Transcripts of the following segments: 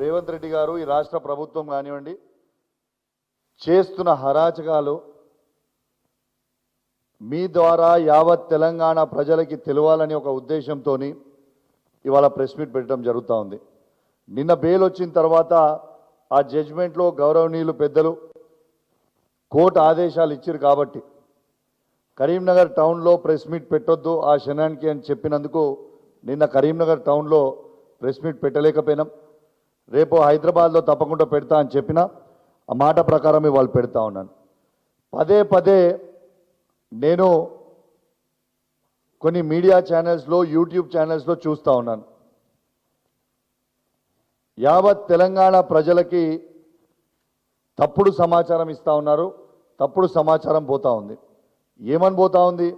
రేవంత్ రెడ్డి గారు ఈ రాష్ట్ర ప్రభుత్వం కానివ్వండి చేస్తున్న హరాచకాలు మీ ద్వారా యావత్ తెలంగాణ ప్రజలకి తెలవాలని ఒక ఉద్దేశంతో ఇవాళ ప్రెస్ మీట్ పెట్టడం జరుగుతూ ఉంది. నిన్న బెయిల్ వచ్చిన తర్వాత ఆ జడ్జిమెంట్లో గౌరవనీయులు పెద్దలు కోర్టు ఆదేశాలు ఇచ్చారు కాబట్టి కరీంనగర్ టౌన్లో ప్రెస్ మీట్ పెట్టొద్దు ఆ క్షణానికి అని చెప్పినందుకు నిన్న కరీంనగర్ టౌన్లో ప్రెస్ మీట్ పెట్టలేకపోయినాం. రేపు హైదరాబాద్లో తప్పకుండా పెడతా అని చెప్పిన ఆ మాట ప్రకారం ఇవాళ పెడతా ఉన్నాను పదే పదే నేను కొన్ని మీడియా ఛానల్స్లో యూట్యూబ్ ఛానల్స్లో చూస్తూ ఉన్నాను. యావత్ తెలంగాణ ప్రజలకి తప్పుడు సమాచారం ఇస్తూ ఉన్నారు తప్పుడు సమాచారం పోతా ఉంది. ఏమని పోతా ఉంది?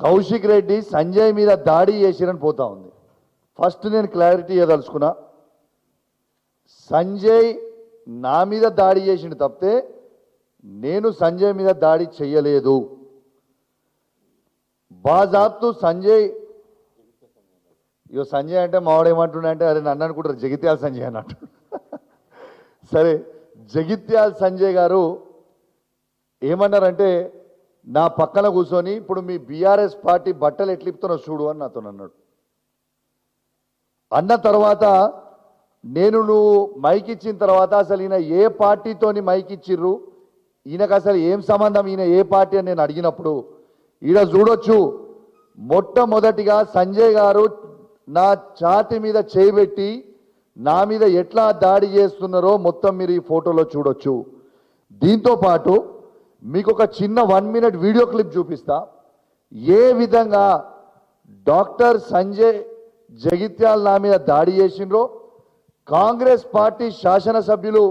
కౌశిక్ రెడ్డి సంజయ్ మీద దాడి చేసిరని పోతా ఉంది. ఫస్ట్ నేను క్లారిటీ ఇవ్వదలుచుకున్నా సంజయ్ నా మీద దాడి చేసిండు తప్పితే నేను సంజయ్ మీద దాడి చెయ్యలేదు బాజాబ్తు సంజయ్. ఇక సంజయ్ అంటే మావాడు ఏమంటున్నా అంటే అరే నన్ను అనుకుంటారు జగిత్యాల సంజయ్ అన్నట్టు. సరే జగిత్యాల సంజయ్ గారు ఏమన్నారంటే నా పక్కన కూర్చొని ఇప్పుడు మీ బీఆర్ఎస్ పార్టీ బట్టలు ఎట్లిపుతున్నా చూడు అని నాతో అన్నాడు అన్న తర్వాత నేను నువ్వు మైక్ ఇచ్చిన తర్వాత అసలు ఈయన ఏ పార్టీతోని మైక్ ఇచ్చిర్రు? ఈయనకు అసలు ఏం సంబంధం? ఈయన ఏ పార్టీ అని నేను అడిగినప్పుడు ఈడ చూడొచ్చు మొట్టమొదటిగా సంజయ్ గారు నా ఛాతి మీద చేయబెట్టి నా మీద ఎట్లా దాడి చేస్తున్నారో మొత్తం మీరు ఈ ఫోటోలో చూడొచ్చు. దీంతో పాటు మీకు ఒక చిన్న వన్ మినిట్ వీడియో క్లిప్ చూపిస్తా. ఏ విధంగా డాక్టర్ సంజయ్ జగిత్యాల నా మీద దాడి చేసిండ్రో కాంగ్రెస్ పార్టీ శాసనసభ్యులు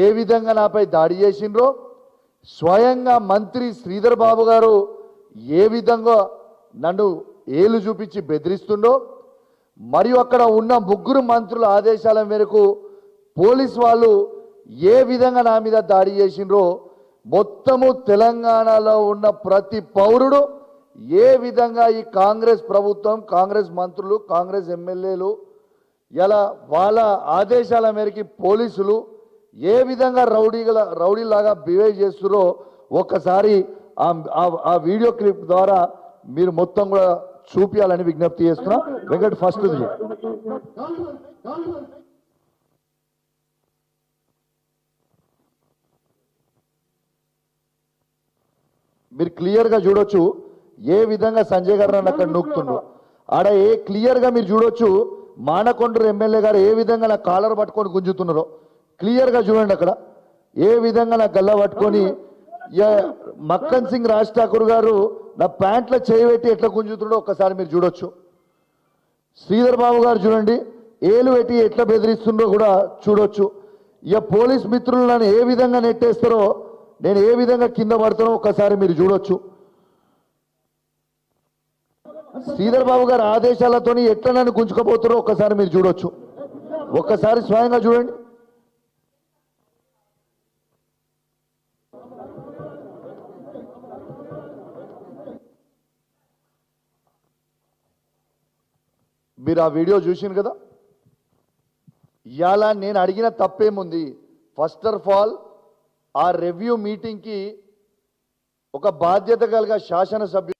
ఏ విధంగా నాపై దాడి చేసిండ్రో స్వయంగా మంత్రి శ్రీధర్ బాబు గారు ఏ విధంగా నన్ను ఏలు చూపించి బెదిరిస్తుండో మరియు అక్కడ ఉన్న ముగ్గురు మంత్రుల ఆదేశాల మేరకు పోలీస్ వాళ్ళు ఏ విధంగా నా మీద దాడి చేసిండ్రో మొత్తము తెలంగాణలో ఉన్న ప్రతి పౌరుడు ఏ విధంగా ఈ కాంగ్రెస్ ప్రభుత్వం కాంగ్రెస్ మంత్రులు కాంగ్రెస్ ఎమ్మెల్యేలు ఇలా వాళ్ళ ఆదేశాల మేరకి పోలీసులు ఏ విధంగా రౌడీల రౌడీలాగా బిహేవ్ చేస్తున్నారో ఒక్కసారి ఆ- వీడియో క్లిప్ ద్వారా మీరు మొత్తం కూడా చూపించాలని విజ్ఞప్తి చేస్తున్నా. వెంకట్ ఫస్ట్ మీరు క్లియర్గా చూడొచ్చు ఏ విధంగా సంజయ్ గారు నన్ను అక్కడ నూకుతుండ్రు ఆడ ఏ క్లియర్గా మీరు చూడొచ్చు మానకొండూరు ఎమ్మెల్యే గారు ఏ విధంగా నా కాలర్ పట్టుకొని గుంజుతున్నారో క్లియర్గా చూడండి అక్కడ. ఏ విధంగా నా గల్ల పట్టుకొని మక్కన్ సింగ్ రాజ్ ఠాకూర్ గారు నా ప్యాంట్లో చేయబెట్టి ఎట్లా గుంజుతున్నాడో ఒక్కసారి మీరు చూడొచ్చు. శ్రీధర్ బాబు గారు చూడండి ఏలు పెట్టి ఎట్లా బెదిరిస్తుండో కూడా చూడొచ్చు. ఇక పోలీస్ మిత్రులు నన్ను ఏ విధంగా నెట్టేస్తారో నేను ఏ విధంగా కింద పడతానో ఒక్కసారి మీరు చూడొచ్చు. శ్రీధర్ బాబు గారి ఆదేశాలతోని ఎట్లా నన్ను గుంజుకపోతారో ఒక్కసారి మీరు చూడొచ్చు. ఒక్కసారి స్వయంగా చూడండి. మీరు ఆ వీడియో చూసిండ్రు కదా? ఇవాళ నేను అడిగిన తప్పేముంది? ఫస్ట్ ఆఫ్ ఆల్ ఆ రివ్యూ మీటింగ్కి ఒక బాధ్యత కలిగిన శాసనసభ్యు